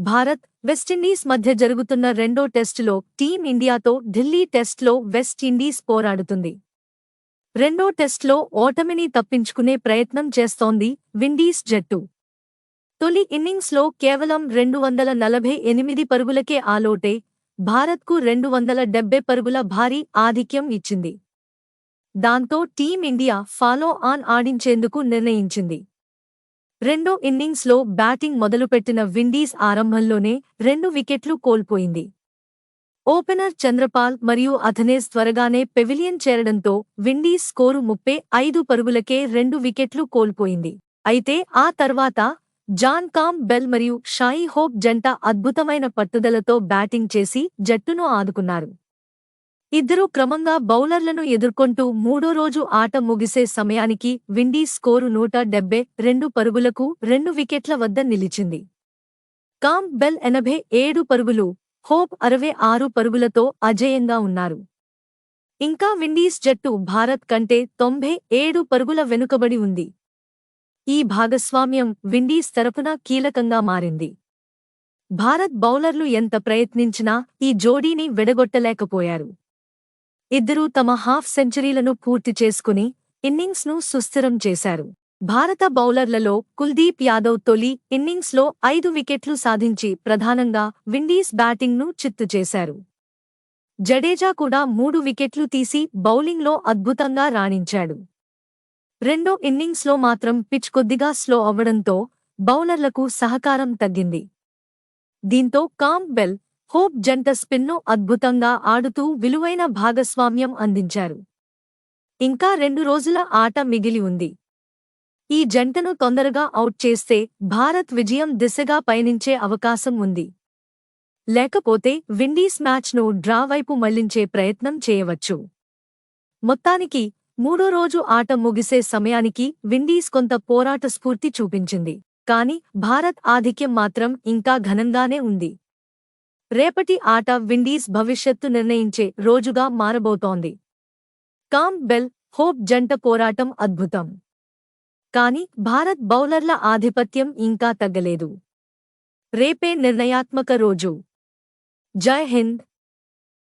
Bharat West Indies మధ్య జరుగుతున్న రెండో టెస్టులో టీం ఇండియాతో ఢిల్లీ టెస్టులో వెస్టిండీస్ పోరాడుతుంది. రెండో టెస్టులో ఓటమిని తప్పించుకునే ప్రయత్నం చేస్తోంది విండీస్ జట్టు. తొలి ఇన్నింగ్స్లో కేవలం రెండు వందల నలభై ఎనిమిది పరుగులకే ఆలోటే భారత్కు రెండు వందల డెబ్బై పరుగుల భారీ ఆధిక్యం ఇచ్చింది. దాంతో టీమిండియా ఫాలో ఆన్ ఆడించేందుకు నిర్ణయించింది. రెండో ఇన్నింగ్స్లో బ్యాటింగ్ మొదలుపెట్టిన విండీస్ ఆరంభంలోనే రెండు వికెట్లు కోల్పోయింది. ఓపెనర్ చంద్రపాల్ మరియు అథనేస్ త్వరగానే పెవిలియన్ చేరడంతో విండీస్ స్కోరు ముప్పై ఐదు పరుగులకే రెండు వికెట్లు కోల్పోయింది. అయితే ఆ తర్వాత జాన్ కామ్ బెల్ మరియు షాయి హోప్ జంట అద్భుతమైన పట్టుదలతో బ్యాటింగ్ చేసి జట్టును ఆదుకున్నారు. ఇద్దరూ క్రమంగా బౌలర్లను ఎదుర్కొంటూ మూడో రోజు ఆట ముగిసే సమయానికి విండీస్ స్కోరు నూట డెబ్బై రెండు పరుగులకు రెండు వికెట్ల వద్ద నిలిచింది. కామ్ బెల్ ఎనభై ఏడు పరుగులు హోప్ అరవై ఆరు పరుగులతో అజేయంగా ఉన్నారు. ఇంకా విండీస్ జట్టు భారత్ కంటే తొంభై ఏడు పరుగుల వెనుకబడి ఉంది. ఈ భాగస్వామ్యం విండీస్ తరపున కీలకంగా మారింది. భారత్ బౌలర్లు ఎంత ప్రయత్నించినా ఈ జోడీని విడగొట్టలేకపోయారు. ఇద్దరూ తమ హాఫ్ సెంచరీలను పూర్తి చేసుకుని ఇన్నింగ్స్ను సుస్థిరం చేశారు. భారత బౌలర్లలో కుల్దీప్ యాదవ్ తొలి ఇన్నింగ్స్లో ఐదు వికెట్లు సాధించి ప్రధానంగా విండీస్ బ్యాటింగ్ను చిత్తు చేశారు. జడేజా కూడా మూడు వికెట్లు తీసి బౌలింగ్లో అద్భుతంగా రాణించాడు. రెండో ఇన్నింగ్స్లో మాత్రం పిచ్ కొద్దిగా స్లో అవ్వడంతో బౌలర్లకు సహకారం తగ్గింది. దీంతో కామ్ బెల్ హోప్ జంట స్పిన్ను అద్భుతంగా ఆడుతూ విలువైన భాగస్వామ్యం అందించారు. ఇంకా రెండు రోజుల ఆట మిగిలి ఉంది. ఈ జంటను తొందరగా అవుట్ చేస్తే భారత్ విజయం దిశగా పయనించే అవకాశం ఉంది. లేకపోతే విండీస్ మ్యాచ్ను డ్రా వైపు మళ్ళించే ప్రయత్నం చేయవచ్చు. మొత్తానికి మూడో రోజు ఆట ముగిసే సమయానికి విండీస్ కొంత పోరాట స్ఫూర్తి చూపించింది. కాని భారత్ ఆధిక్యం మాత్రం ఇంకా ఘనంగానే ఉంది. రేపటి ఆట విండీస్ భవిష్యత్తు నిర్ణయించే రోజుగా మారబోతోంది. కామ్ బెల్ హోప్ జంట పోరాటం అద్భుతం. కాని భారత్ బౌలర్ల ఆధిపత్యం ఇంకా తగ్గలేదు. రేపే నిర్ణయాత్మక రోజు. జై హింద్.